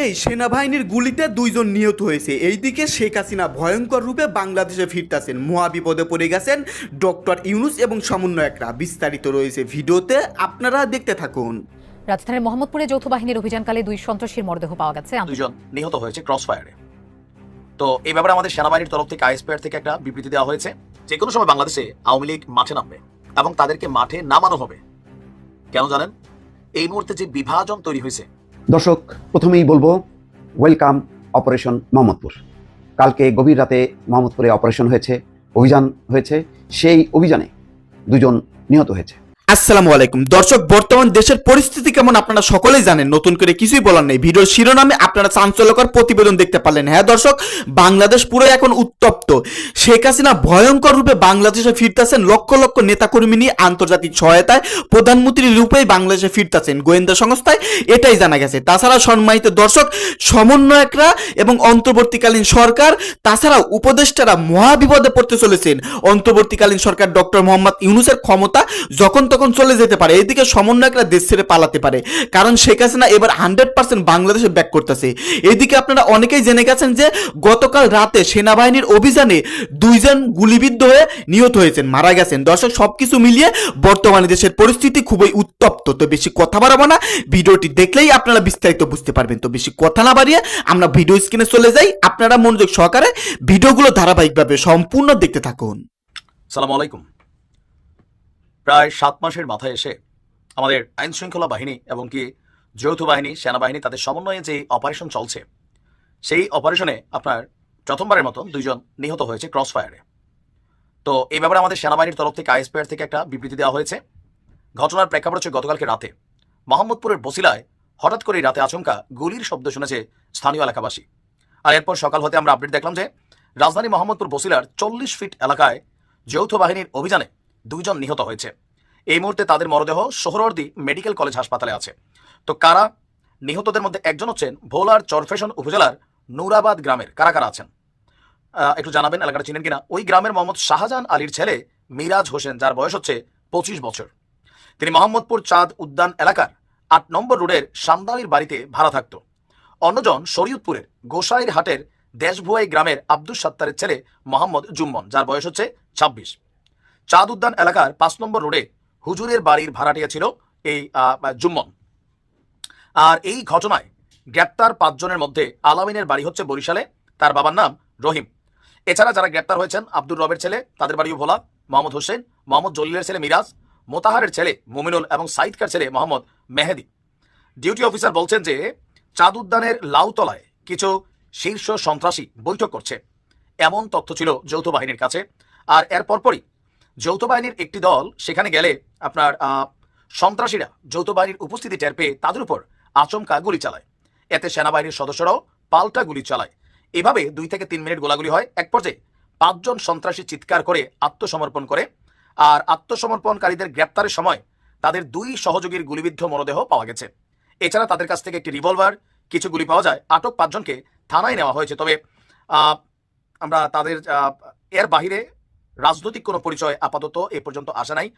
আগেই সেনাবাহিনীর গুলিতে দুইজন নিহত হয়েছে। এইদিকে শেখ হাসিনা ভয়ঙ্কর রূপে বাংলাদেশে ফিরতেছেন। মহাবিপদে পড়ে গেছেন ডক্টর ইউনুস এবং সমন্বয়করা। বিস্তারিত রয়েছে ভিডিওতে আপনারা দেখতে থাকুন। রাজধানীর মোহাম্মদপুরে যৌথ বাহিনীর অভিযানকালে দুই সন্ত্রাসীর মরদেহ পাওয়া গেছে। দুজন নিহত হয়েছে ক্রস ফায়ারে তো এই ব্যাপারে আমাদের সেনাবাহিনীর তরফ থেকে আইএসপিআর থেকে একটা বিবৃতি দেওয়া হয়েছে। যে কোনো সময় বাংলাদেশে আওয়ামী লীগ মাঠে নামবে এবং তাদেরকে মাঠে নামানো হবে। কেন জানেন? এই মুহূর্তে যে বিভাজন তৈরি হয়েছে দর্শক, প্রথমেই বলব ওয়েলকাম অপারেশন মোহাম্মদপুর। কালকে গভীর রাতে মোহাম্মদপুরে অপারেশন হয়েছে, অভিযান হয়েছে, সেই অভিযানে দুজন নিহত হয়েছে। আসসালামু আলাইকুম। দর্শক, বর্তমান দেশের পরিস্থিতি কেমন আপনারা সকলেই জানেন, নতুন করে কিছুই বলার নেই। ভিডিওর শিরোনামে আপনারা চাঞ্চল্যকর প্রতিবেদন দেখতে পারলেন। হ্যাঁ দর্শক, বাংলাদেশ পুরো এখন উত্তপ্ত। শেখ হাসিনা ভয়ঙ্কর রূপে বাংলাদেশে ফিরতেছেন। লক্ষ লক্ষ নেতাকর্মী নিয়ে আন্তর্জাতিক সহায়তায় প্রধানমন্ত্রী রূপেই বাংলাদেশে ফিরতেছেন গোয়েন্দা সংস্থায়। এটাই জানা গেছে। তাছাড়া সম্মানিত দর্শক, সমন্বয়করা এবং অন্তর্বর্তীকালীন সরকার, তাছাড়াও উপদেষ্টারা মহাবিপদে পড়তে চলেছেন। অন্তর্বর্তীকালীন সরকার ডক্টর মোহাম্মদ ইউনুসের ক্ষমতা যখন তখন চলে যেতে পারে। এদিকে সমন্বয়করা দেশ ছেড়ে পালাতে পারে। কারণ শেখ হাসিনা এবার হান্ড্রেড পার্সেন্ট বাংলাদেশে ব্যাক করতেছে। এদিকে আপনারা অনেকেই জেনে গেছেন যে, গতকাল রাতে সেনাবাহিনীর অভিযানে দুইজন গুলিবিদ্ধ হয়ে নিহত হয়েছেন, মারা গেছেন। দর্শক, সবকিছু মিলিয়ে বর্তমানে দেশের পরিস্থিতি খুবই উত্তপ্ত। তো বেশি কথা বাড়াবো না। ভিডিওটি দেখলেই আপনারা বিস্তারিত বুঝতে পারবেন। তো বেশি কথা না বাড়িয়ে আমরা ভিডিও স্ক্রিনে চলে যাই। আপনারা মনোযোগ সহকারে ভিডিওগুলো ধারাবাহিকভাবে সম্পূর্ণ দেখতে থাকুন। সালাম আলাইকুম। প্রায় সাত মাসের মাথায় এসে আমাদের আইন শৃঙ্খলা বাহিনী এবং কি যৌথ বাহিনী, সেনাবাহিনী তাদের সমন্বয়ে যে অপারেশন চলছে, সেই অপারেশনে আপনার প্রথমবারের মতন দুইজন নিহত হয়েছে ক্রস ফায়ারে তো এই ব্যাপারে আমাদের সেনাবাহিনীর তরফ থেকে আইএসপিআর থেকে একটা বিবৃতি দেওয়া হয়েছে। ঘটনার প্রেক্ষাপট হচ্ছে গতকালকে রাতে মোহাম্মদপুরের বসিলায় হঠাৎ করে রাতে আচমকা গুলির শব্দ শুনেছে স্থানীয় এলাকাবাসী। আর এরপর সকাল হতে আমরা আপডেট দেখলাম যে রাজধানী মোহাম্মদপুর বসিলার চল্লিশ ফিট এলাকায় যৌথ বাহিনীর অভিযানে দুইজন নিহত হয়েছে। এই মুহূর্তে তাদের মরদেহ সোহরওয়ার্দী মেডিকেল কলেজ হাসপাতালে আছে। তো কারা? নিহতদের মধ্যে একজন হচ্ছেন ভোলার চরফেশন উপজেলার নুরাবাদ গ্রামের। কারা কারা আছেন? একটু জানাবেন এলাকাটা চিনেন কিনা? ওই গ্রামের মোহাম্মদ শাহজাহান আলীর ছেলে মিরাজ হোসেন, যার বয়স হচ্ছে পঁচিশ বছর। তিনি মোহাম্মদপুর চাঁদ উদ্যান এলাকার আট নম্বর রোডের সান্দালির বাড়িতে ভাড়া থাকত। অন্যজন শরীয়তপুরের গোসাইর হাটের দেশভুয়াই গ্রামের আব্দুস সাত্তারের ছেলে মোহাম্মদ জুম্মন, যার বয়স হচ্ছে ছাব্বিশ। চাঁদ উদ্যান এলাকার পাঁচ নম্বর রোডে হুজুরের বাড়ির ভাড়াটিয়া ছিল এই জুম্মন। আর এই ঘটনায় গ্রেপ্তার পাঁচজনের মধ্যে আলামিনের বাড়ি হচ্ছে বরিশালে, তার বাবার নাম রহিম। এছাড়া যারা গ্রেপ্তার হয়েছেন, আব্দুর রবের ছেলে, তাদের বাড়িও ভোলা, মোহাম্মদ হোসেন, মোহাম্মদ জলিলের ছেলে মিরাজ, মোতাহারের ছেলে মুমিনুল এবং সাইদকার ছেলে মোহাম্মদ মেহেদি। ডিউটি অফিসার বলছেন যে চাঁদ উদ্যানের লাউতলায় কিছু শীর্ষ সন্ত্রাসী বৈঠক করছে। এমন তথ্য ছিল যৌথ বাহিনীর কাছে। আর এর পরপরই যৌথ বাহিনীর একটি দল সেখানে গেলে আপনার সন্ত্রাসীরা যৌথ বাহিনীর উপস্থিতি টের পেয়ে তাদের উপর আচমকা গুলি চালায়। এতে সেনাবাহিনীর সদস্যরাও পাল্টা গুলি চালায়। এভাবে দুই থেকে তিন মিনিট গোলাগুলি হয়। এক পর্যায়ে পাঁচজন সন্ত্রাসী চিৎকার করে আত্মসমর্পণ করে আর আত্মসমর্পণকারীদের গ্রেপ্তারের সময় তাদের দুই সহযোগীর গুলিবিদ্ধ মরদেহ পাওয়া গেছে। এছাড়া তাদের কাছ থেকে একটি রিভলভার, কিছু গুলি পাওয়া যায়। আটক পাঁচজনকে থানায় নেওয়া হয়েছে। তবে আমরা তাদের এর বাহিরে রাজনৈতিক কোনো পরিচয় আপাতত এ পর্যন্ত আসে নাই।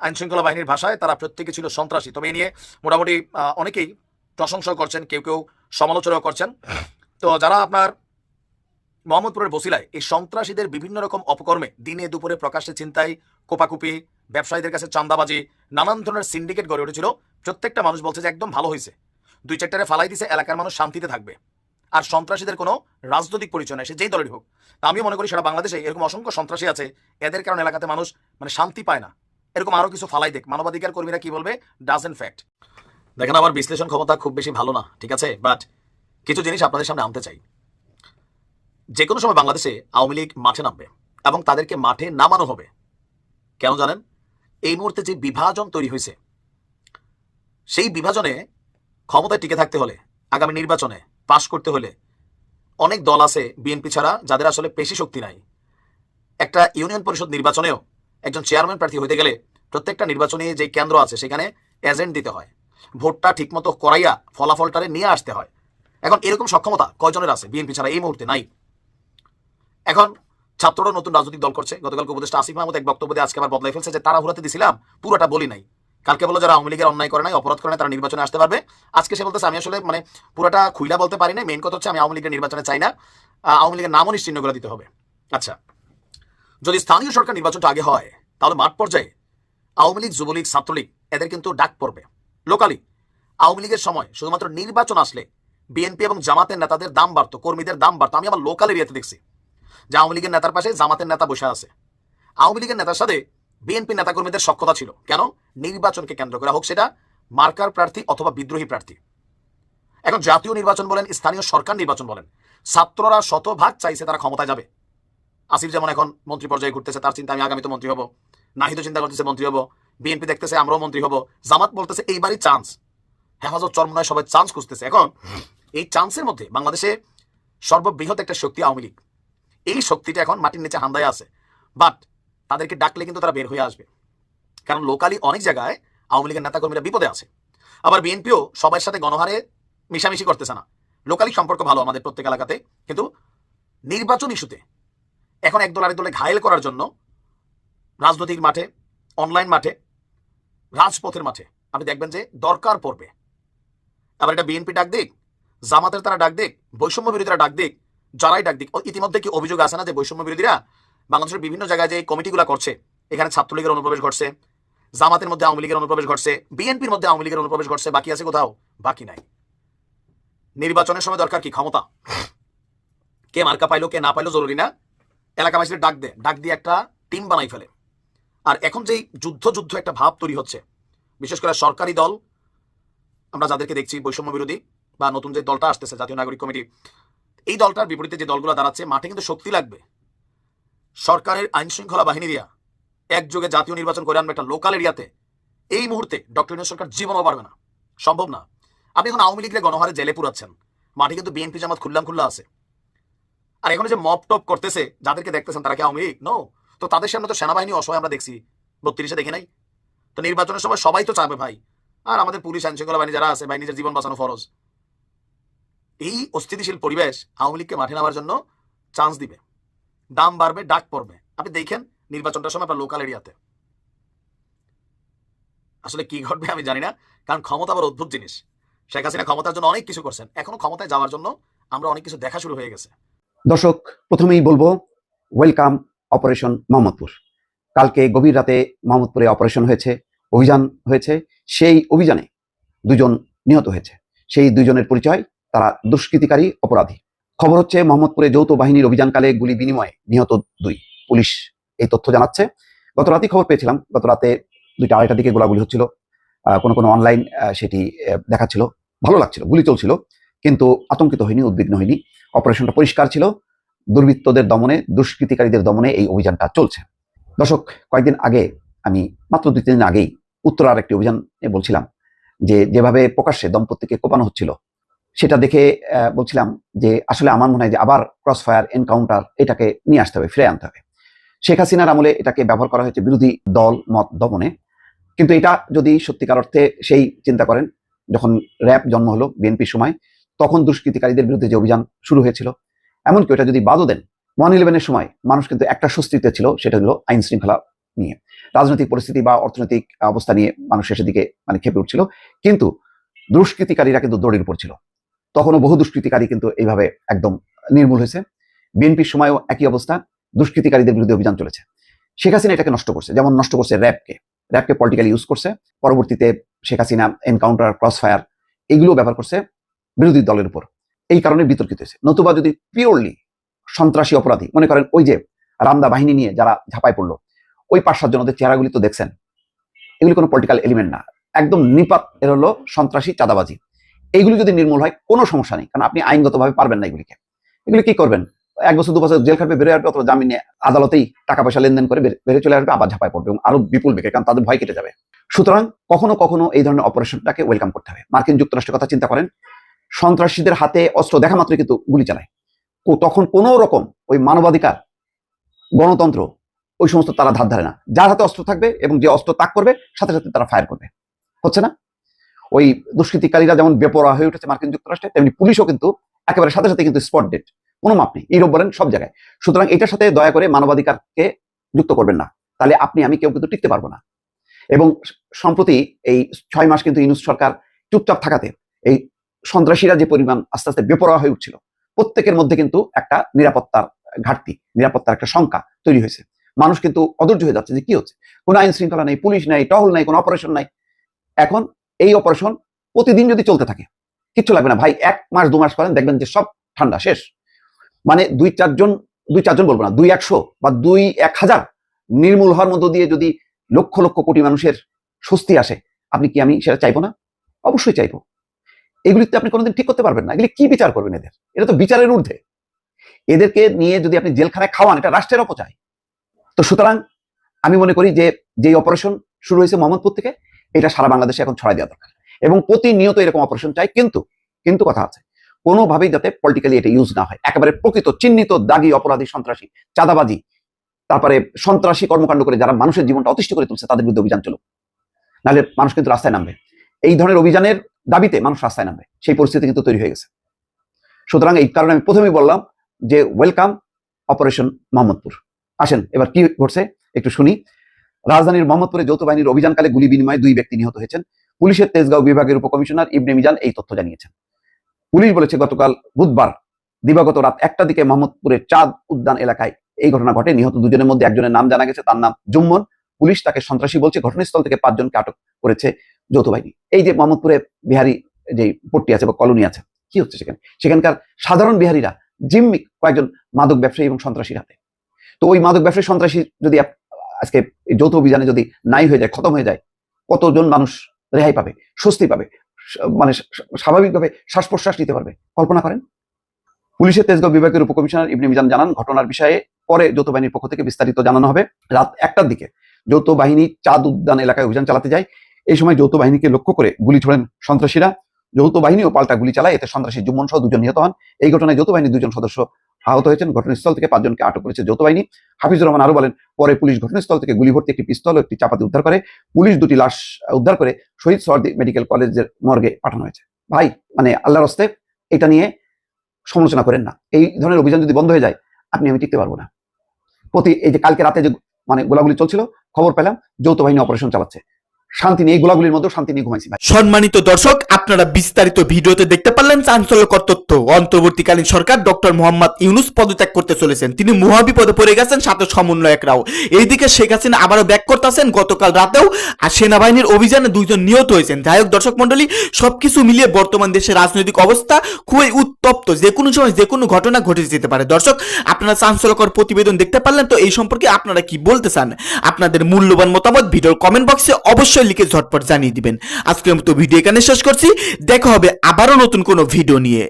আইনশৃঙ্খলা বাহিনীর ভাষায় তারা প্রত্যেকে ছিল সন্ত্রাসী। তবে এই নিয়ে মোটামুটি অনেকেই প্রশংসা করছেন, কেউ কেউ সমালোচনাও করছেন। তো যারা আপনার মোহাম্মদপুরের বসিলায়, এই সন্ত্রাসীদের বিভিন্ন রকম অপকর্মে দিনে দুপুরে প্রকাশ্যে চিন্তায় কোপাকুপি, ব্যবসায়ীদের কাছে চান্দাবাজি নানান ধরনের সিন্ডিকেট গড়ে উঠেছিল। প্রত্যেকটা মানুষ বলছে যে একদম ভালো হয়েছে দুই চারটারে ফালাই দিছে, এলাকার মানুষ শান্তিতে থাকবে। আর সন্ত্রাসীদের কোনো রাজনৈতিক পরিচয় নেই, সে যেই দলেরই হোক। তা আমিও মনে করি সারা বাংলাদেশে এরকম অসংখ্য সন্ত্রাসী আছে, এদের কারণে এলাকাতে মানুষ মানে শান্তি পায় না। এরকম আরও কিছু ফালাই দেখ, মানবাধিকার কর্মীরা কি বলবে? ডাজেন্ট ফ্যাক্ট দেখেন, আমার বিশ্লেষণ ক্ষমতা খুব বেশি ভালো না, ঠিক আছে? বাট কিছু জিনিস আপনাদের সামনে আনতে চাই। যে কোনো সময় বাংলাদেশে আওয়ামী লীগ মাঠে নামবে এবং তাদেরকে মাঠে নামানো হবে। কেন জানেন? এই মুহূর্তে যে বিভাজন তৈরি হয়েছে, সেই বিভাজনে ক্ষমতায় টিকে থাকতে হলে আগামী নির্বাচনে পাশ করতে হলে অনেক দল আছে বিএনপি ছাড়া যাদের আসলে পেশি শক্তি নাই। একটা ইউনিয়ন পরিষদ নির্বাচনেও একজন চেয়ারম্যান প্রার্থী হইতে গেলে প্রত্যেকটা নির্বাচনী যে কেন্দ্র আছে সেখানে এজেন্ট দিতে হয়। ভোটটা ঠিকমতো করাইয়া ফলাফলটারে নিয়ে আসতে হয়। এখন এরকম সক্ষমতা কয়জনের আছে? বিএনপি ছাড়া এই মুহূর্তে নাই। এখন ছাত্ররা নতুন রাজনৈতিক দল করছে। গতকালকে উপদেষ্টা আসিফ মাহমুদ এক বক্তব্য দিয়ে আজকে আবার বদলাই ফেলছে যে তারা হুরাতে দিছিলাম, পুরোটা বলি নাই। কালকে বলো যারা আওয়ামী লীগের অন্যায় করে নাই, অপরাধ করে নাই, তারা নির্বাচনে আসতে পারবে। আজকে সে বলতেছে, আমি আসলে মানে পুরোটা খুইলা বলতে পারি না মেইন কথা হচ্ছে আমি আওয়ামী লীগের নির্বাচনে চাই না। আওয়ামী লীগের নামও নিশ্চিহ্ন করে দিতে হবে। আচ্ছা যদি স্থানীয় সরকার নির্বাচনটা আগে হয়, তাহলে মাঠ পর্যায়ে আওয়ামী লীগ, যুবলীগ, ছাত্রলীগ, এদের কিন্তু ডাক পড়বে। লোকালি আওয়ামী লীগের সময় শুধুমাত্র নির্বাচন আসলে বিএনপি এবং জামাতের নেতাদের দাম বাড়তো, কর্মীদের দাম বাড়তো। আমি আমার লোকাল এরিয়াতে দেখছি, যে আওয়ামী লীগের নেতার পাশে জামাতের নেতা বসে আছে। আওয়ামী লীগের নেতার সাথে বিএনপি নেতাকর্মীদের সক্ষতা ছিল। কেন? নির্বাচনকে কেন্দ্র করে হোক সেটা মার্কার প্রার্থী অথবা বিদ্রোহী প্রার্থী। এখন জাতীয় নির্বাচন বলেন, স্থানীয় সরকার নির্বাচন বলেন, ছাত্ররা শতভাগ চাইছে তারা ক্ষমতায় যাবে। আসিফ যেমন এখন মন্ত্রী পর্যায়ে ঘুরতেছে, তার চিন্তা আমি আগামীতে মন্ত্রী হব। নাহিদ চিন্তা করতেছে, মন্ত্রী হব। বিএনপি দেখতেছে, আমরাও মন্ত্রী হব। জামাত বলতেছে, এইবারই চান্স হেফাজত চরমনায় সবাই চান্স খুঁজতেছে। এখন এই চান্সের মধ্যে বাংলাদেশে সর্ববৃহৎ একটা শক্তি আওয়ামী লীগ। এই শক্তিটা এখন মাটির নিচে হান্দায় আছে। বাট তাদেরকে ডাকলে কিন্তু তারা বের হয়ে আসবে। কারণ লোকালি অনেক জায়গায় আওয়ামী লীগের নেতাকর্মীরা বিপদে আছে। আবার বিএনপিও সবার সাথে গণহারে মিশামিশি করতেছে না। লোকালি সম্পর্ক ভালো আমাদের প্রত্যেক এলাকাতে, কিন্তু নির্বাচন ইস্যুতে এখন একদল আরেক দলে ঘায়েল করার জন্য রাজনৈতিক মাঠে অনলাইন মাঠে, রাজপথের মাঠে আপনি দেখবেন যে দরকার পড়বে। আবার এটা বিএনপি ডাক দিক, জামাতের তারা ডাক দিক বৈষম্য বিরোধীরা ডাক দিক, যারাই ডাক দিক ইতিমধ্যে কি অভিযোগ আছে না যে বৈষম্য বিরোধীরা বাংলাদেশের বিভিন্ন জায়গায় যে কমিটিগুলো করছে, এখানে ছাত্রলীগের অনুপ্রবেশ ঘটছে, জামাতের মধ্যে আওয়ামী লীগের অনুপ্রবেশ ঘটছে, বিএনপির মধ্যে আওয়ামী লীগের অনুপ্রবেশ ঘটছে, বাকি আছে কোথাও? বাকি নাই। নির্বাচনের সময় দরকার কি? ক্ষমতা? কে মার্কা পাইলো, কে না পাইলো জরুরি না? এলাকাবাসীদের ডাক দে, ডাক দিয়ে একটা টিম বানাই ফেলে। আর এখন যেই যুদ্ধ যুদ্ধ একটা ভাব তৈরি হচ্ছে, বিশেষ করে সরকারি দল, আমরা যাদেরকে দেখছি বৈষম্য বিরোধী বা নতুন যে দলটা আসতেছে, জাতীয় নাগরিক কমিটি, এই দলটার বিপরীতে যে দলগুলো দাঁড়াচ্ছে, মাঠে কিন্তু শক্তি লাগবে। সরকারের আইন শৃঙ্খলা বাহিনী দিয়া একযোগে জাতীয় নির্বাচন করে আনবে একটা লোকাল এরিয়াতে এই মুহূর্তে ডক্টর ইউনুস সরকার জীবনও পারবে না। সম্ভব না। আপনি এখন আওয়ামী লীগের গণহারে জেলে পুরাচ্ছেন। মাঠে কিন্তু বিএনপি জামাত খুল্লাম খুল্লা আছে। আর এখন যে মপ টপ করতেছে, যাদেরকে দেখতেছেন তারা কি আওয়ামী লীগ? নো তো তাদের সামনে তো সেনাবাহিনী অসহায় আমরা দেখছি। বত্রিশে দেখি নাই? তো নির্বাচনের সময় সবাই তো চাবে ভাই। আর আমাদের পুলিশ আইন শৃঙ্খলা বাহিনী যারা আছে, ভাই, নিজের জীবন বাঁচানো ফরজ। এই অস্থিতিশীল পরিবেশ আওয়ামী লীগকে মাঠে নামার জন্য চান্স দিবে। দাম বাড়বে, ডাক পড়বে। আপনি দেখেন নির্বাচনটার সময় আপনার লোকাল এরিয়াতে আসলে কি ঘটবে আমি জানি না, কারণ ক্ষমতা আবার অদ্ভুত জিনিস। শেখ হাসিনা ক্ষমতার জন্য অনেক কিছু করছেন। এখনও ক্ষমতায় যাওয়ার জন্য আমরা অনেক কিছু দেখা শুরু হয়ে গেছে। দর্শক, প্রথমেই বলব ওয়েলকাম অপারেশন মোহাম্মদপুর কালকে গভীর রাতে মোহাম্মদপুরে অপারেশন হয়েছে, অভিযান হয়েছে। সেই অভিযানে দুজন নিহত হয়েছে। সেই দুজনের পরিচয়, তারা দুষ্কৃতিকারী, অপরাধী। খবর হচ্ছে, মোহাম্মদপুরে যৌথ বাহিনীর অভিযানকালে গুলি বিনিময়ে নিহত দুই পুলিশ। এই তথ্য জানাচ্ছে। গত রাতেই খবর পেয়েছিলাম গত রাতে দুইটা আড়াইটার দিকে গোলাগুলি হচ্ছিল। কোনো কোনো অনলাইন সেটি দেখাচ্ছিল। ভালো লাগছিল, গুলি চলছিল, কিন্তু আতঙ্কিত হয়নি, উদ্বিগ্ন হয়নি। অপারেশনটা পরিষ্কার ছিল। দুর্বৃত্তদের দমনে, দুষ্কৃতিকারীদের দমনে এই অভিযানটা চলছে। দর্শক, কয়েকদিন আগে আমি, মাত্র দুই তিন দিন আগেই উত্তরার একটি অভিযানে বলছিলাম যে, যেভাবে প্রকাশ্যে দম্পতিকে কোপানো হচ্ছিল সেটা দেখে বলছিলাম যে আসলে আমার মনে হয় যে আবার ক্রস ফায়ার এনকাউন্টার এটাকে নিয়ে আসতে হবে, ফিরে আনতে হবে। শেখ হাসিনার আমলে এটাকে ব্যবহার করা হয়েছে বিরোধী দল মত দমনে। কিন্তু এটা যদি সত্যিকার অর্থে সেই চিন্তা করেন, যখন র্যাব জন্ম হলো বিএনপির সময়, তখন দুষ্কৃতিকারীদের বিরুদ্ধে যে অভিযান শুরু হয়েছিল, এমনকি ওটা যদি বাদও দেন ওয়ান ইলেভেনের সময় মানুষ কিন্তু একটা স্বস্তিতে ছিল, সেটা হলো আইন শৃঙ্খলা নিয়ে। রাজনৈতিক পরিস্থিতি বা অর্থনৈতিক অবস্থা নিয়ে মানুষ শেষের দিকে মানে খেপে উঠছিল। কিন্তু দুষ্কৃতিকারীরা কিন্তু দড়ির উপর ছিল। তখনও বহু দুষ্কৃতিকারী কিন্তু এইভাবে একদম নির্মূল হয়েছে। বিএনপির সময়ও একই অবস্থা, দুষ্কৃতিকারীদের বিরুদ্ধে অভিযান চলেছে। শেখ হাসিনা এটাকে নষ্ট করছে, যেমন নষ্ট করছে র্যাবকে। র্যাবকে পলিটিক্যালি ইউজ করছে, পরবর্তীতে Sheikh Hasina encounter cross fire এগুলো ব্যবহার করছে বিরোধী দলের উপর। এই কারণে বিতর্কিত হয়েছে। নতুবা যদি পিওরলি সন্ত্রাসী অপরাধী, মনে করেন ওই যে রামদা বাহিনী নিয়ে যারা ঝাঁপায় পড়ল, ওই পাঁচ সাতজন চেহারাগুলি তো দেখছেন। এগুলি কোনো পলিটিক্যাল এলিমেন্ট না। একদম নিপাত এর হলো সন্ত্রাসী চাঁদাবাজি। এইগুলি যদি নির্মূল হয়, কোনো সমস্যা নেই। কারণ আপনি আইনগতভাবে পারবেন না এগুলিকে। এগুলি কি করবেন? এক বছর, দু বছর জেল খাটবে বেরোয় আসবে অথবা জামিনে আদালতেই টাকা পয়সা লেনদেন করে বেরিয়ে চলে আসবে, আবার ঝাঁপায় পড়বে এবং আরও বিপুল বেগে, কারণ তাদের ভয় কেটে যাবে। সুতরাং কখনো কখনো এই ধরনের অপারেশনটাকে ওয়েলকাম করতে হবে। মার্কিন যুক্তরাষ্ট্রের কথা চিন্তা করেন, সন্ত্রাসীদের হাতে অস্ত্র দেখা মাত্রই কিন্তু গুলি চালায়। তখন কোনো রকম ওই মানবাধিকার, গণতন্ত্র, ওই সমস্ত তারা ধার ধারে না। যার হাতে অস্ত্র থাকবে এবং যে অস্ত্র তাক করবে, সাথে সাথে তারা ফায়ার করবে। হচ্ছে না? ওই দুষ্কৃতিকারীরা যেমন বেপরোয়া হয়ে উঠেছে মার্কিন যুক্তরাষ্ট্রে, তেমনি পুলিশও কিন্তু একেবারে সাথে সাথে কিন্তু স্পট ডেট কোনো মাপ নেই। ইউরোপ বলেন সব জায়গায়। সুতরাং এটার সাথে দয়া করে মানবাধিকারকে যুক্ত করবেন না। তাহলে আপনি, আমি কেউ কিন্তু টিকতে পারব না। এবং সম্প্রতি এই ছয় মাস কিন্তু ইউনুস সরকার চুপচাপ থাকাতে এই সন্ত্রাসীরা যে পরিমাণ আস্তে আস্তে বেপরোয়া হয়ে উঠছিল, প্রত্যেকের মধ্যে কিন্তু একটা নিরাপত্তার ঘাটতি, নিরাপত্তার একটা শঙ্কা তৈরি হয়েছে। মানুষ কিন্তু অধৈর্য হয়ে যাচ্ছে যে কি হচ্ছে? কোনো আইন শৃঙ্খলা নেই, পুলিশ নেই, টহল নেই, কোনো অপারেশন নাই। এখন এই অপারেশন প্রতিদিন যদি চলতে থাকে, কিচ্ছু লাগবে না। ভাই, এক মাস, দু মাস করেন, দেখবেন যে সব ঠান্ডা, শেষ। মানে দুই চারজন দুই চারজন বলব না, দুই একশো বা দুই এক হাজার নির্মূল হওয়ার মধ্য দিয়ে যদি লক্ষ লক্ষ কোটি মানুষের স্বস্তি আসে, আপনি কি আমি সেটা চাইব না? অবশ্যই চাইব। এগুলিতে আপনি কোনোদিন ঠিক করতে পারবেন না। এগুলি কি বিচার করবেন এদের? এটা তো বিচারের ঊর্ধ্বে। এদেরকে নিয়ে যদি আপনি জেলখানায় খাওয়ান, এটা রাষ্ট্রের অপচয়। তো সুতরাং আমি মনে করি যে যে অপারেশন শুরু হয়েছে মোহাম্মদপুর থেকে এটা সারা বাংলাদেশে এখন ছড়াই দেওয়া দরকার। এবং প্রতিনিয়ত এরকম অপারেশন চাই, কিন্তু কিন্তু কথা আছে। কোনোভাবেই যাতে পলিটিক্যালি এটা ইউজ না হয়। একেবারে প্রকৃত চিহ্নিত দাগি অপরাধী সন্ত্রাসী, চাঁদাবাজি, তারপরে সন্ত্রাসী কর্মকাণ্ড করে যারা মানুষের জীবনটা অতিষ্ঠ করে তুলছে, তাদের বিরুদ্ধে অভিযান চলুক। নাহলে মানুষ কিন্তু রাস্তায় নামবে। এই ধরনের অভিযানের দাবিতে মানুষ রাস্তায় নামবে। সেই পরিস্থিতি কিন্তু তৈরি হয়ে গেছে। সুতরাং এই কারণে আমি প্রথমেই বললাম যে ওয়েলকাম অপারেশন মোহাম্মদপুর। আসেন, এবার কি ঘটছে? একটু শুনি। রাজধানীর মোহাম্মদপুরে যৌথ বাহিনীর অভিযানকালে গুলি বিনিময়ে দুই ব্যক্তি নিহত হয়েছেন। পুলিশের তেজগাঁও বিভাগের উপকমিশনার ইবনে মিজান এই তথ্য জানিয়েছেন। পুলিশ বলেছে, গতকাল বুধবার, দিবাগত রাত একটা দিকে মোহাম্মদপুরের চাঁদ উদ্যান এলাকায় এই ঘটনা ঘটে। নিহত দুজনের মধ্যে একজনের নাম জানা গেছে, তার নাম জুম্মন। পুলিশ তাকে সন্ত্রাসী বলছে, ঘটনাস্থল থেকে পাঁচজনকে আটক করেছে যৌথ বাহিনী। এই যে মোহাম্মদপুরে বিহারি যে পট্টি আছে বা কলোনি আছে, কি হচ্ছে সেখানে? সেখানকার সাধারণ বিহারীরা জিম্মি কয়েকজন মাদক ব্যবসায়ী এবং সন্ত্রাসীর হাতে। তো ওই মাদক ব্যবসায়ী সন্ত্রাসী যদি আজকে যৌথ অভিযানে যদি নাই হয়ে যায়, খতম হয়ে যায়, কতজন মানুষ রেহাই পাবে, স্বস্তি পাবে মানে স্বাভাবিকভাবে শ্বাস প্রশ্বাস নিতে পারবে? কল্পনা করেন। পুলিশের তেজগাঁও বিভাগের উপকমিশনার ইবনে মিজান জানান, ঘটনার বিষয়ে পরে যৌথ বাহিনীর পক্ষ থেকে বিস্তারিত জানানো হবে। রাত একটার দিকে যৌথ বাহিনী চাঁদ উদ্যান এলাকায় অভিযান চালাতে যায়। এই সময় যৌথ বাহিনীকে লক্ষ্য করে গুলি ছোড়েন সন্ত্রাসীরা। যৌথ বাহিনীও পাল্টা গুলি চালায়, এতে সন্ত্রাসী জুম্মন সহ দুজন নিহত হন। এই ঘটনায় যৌথ বাহিনীর দুজন সদস্য আহত হয়েছেন। ঘটনাস্থল থেকে পাঁচজনকে আটক করেছে যৌথ বাহিনী। হাফিজুর রহমান আরও বলেন, পরে পুলিশ ঘটনাস্থল থেকে গুলি ভর্তি একটি পিস্তল একটি চাপাতি উদ্ধার করে, পুলিশ দুটি লাশ উদ্ধার করে শহীদ সোহার্দি মেডিকেল কলেজের মর্গে পাঠানো হয়েছে। ভাই মানে আল্লাহর হস্তে এটা নিয়ে সমালোচনা করেন না। এই ধরনের অভিযান যদি বন্ধ হয়ে যায়, আপনি আমি টিকতে পারব না। প্রতি এই যে কালকে রাতে যে মানে গোলাগুলি চলছিল, খবর পেলাম, যৌথ বাহিনী অপারেশন চালাচ্ছে। শান্তি নেই গোলাগুলির মধ্যেও শান্তি নিয়ে ঘুমাইছি, ভাই। সম্মানিত দর্শক, আপনারা বিস্তারিত ভিডিওতে দেখতে পারলেন চাঞ্চল্যকর তথ্য। অন্তর্বর্তীকালীন সরকার ডক্টর মোহাম্মদ ইউনুস পদত্যাগ করতে চলেছেন। তিনি মহাবিপদে পড়ে গেছেন সাথে সমন্বয়করাও। এইদিকে শেখ হাসিনা আবারও ব্যাক করতেছেন। গতকাল রাতেও আর সেনাবাহিনীর অভিযানে দুইজন নিহত হয়েছেন। যাই হোক, দর্শক মন্ডলী সবকিছু মিলিয়ে বর্তমান দেশের রাজনৈতিক অবস্থা খুবই উত্তপ্ত। যে কোনো সময়, যে কোনো ঘটনা ঘটে যেতে পারে। দর্শক, আপনারা চাঞ্চল্যকর প্রতিবেদন দেখতে পারলেন তো, এই সম্পর্কে আপনারা কি বলতে চান? আপনাদের মূল্যবান মতামত ভিডিওর কমেন্ট বক্সে অবশ্যই লিখে ঝটপট জানিয়ে দিবেন। আজকের মতো ভিডিও এখানে শেষ করছি। দেখা হবে আবারও নতুন কোনো ভিডিও নিয়ে।